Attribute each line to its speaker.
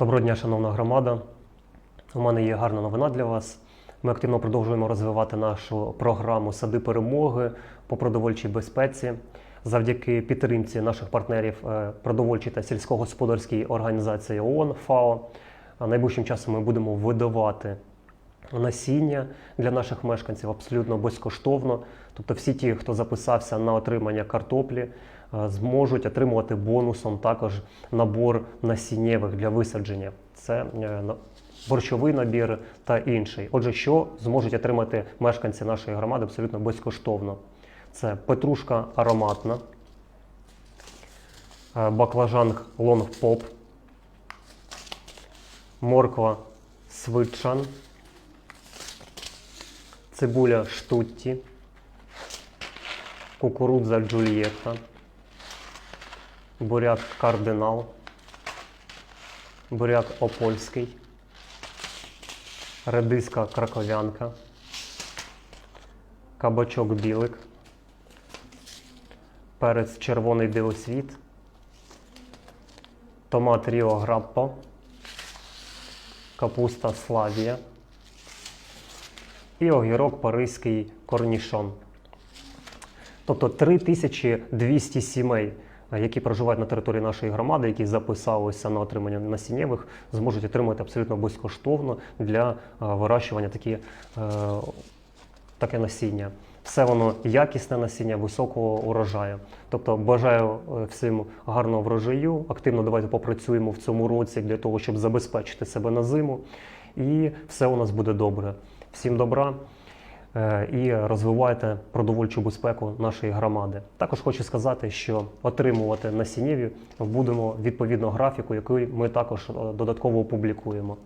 Speaker 1: Доброго дня, шановна громада. У мене є гарна новина для вас. Ми активно продовжуємо розвивати нашу програму Сади перемоги по продовольчій безпеці. Завдяки підтримці наших партнерів е, продовольчій та сільськогосподарській організації ООН ФАО. Найближчим часом ми будемо видавати насіння для наших мешканців абсолютно безкоштовно. Тобто всі ті, хто записався на отримання картоплі, е, зможуть отримувати бонусом також набор насіннєвих для висадження. Це е, борщовий набір та інший. Отже, що зможуть отримати мешканці нашої громади абсолютно безкоштовно. Це петрушка ароматна, е, баклажан лонг поп, морква свитшан, цибуля штутті, кукурудза джульєтта, буряк кардинал, буряк опольський, редиска краковянка, кабачок білик, перець червоний дивосвіт, томат Ріо Граппо, капуста Славія і огірок паризький корнішон. Тобто 3200 сімей, е, які проживають на території нашої громади, які записалися на отримання насіннєвих, зможуть отримати абсолютно безкоштовно для е, вирощування такі, е, таке насіння. Все воно якісне насіння високого урожаю. Тобто бажаю всім гарного врожаю. Активно давайте попрацюємо в цьому році для того, щоб забезпечити себе на зиму. І все у нас буде добре. Всім добра е, і розвивайте продовольчу безпеку нашої громади. Також хочу сказати, що отримувати насіннєві будемо відповідно графіку, який ми також е, додатково опублікуємо.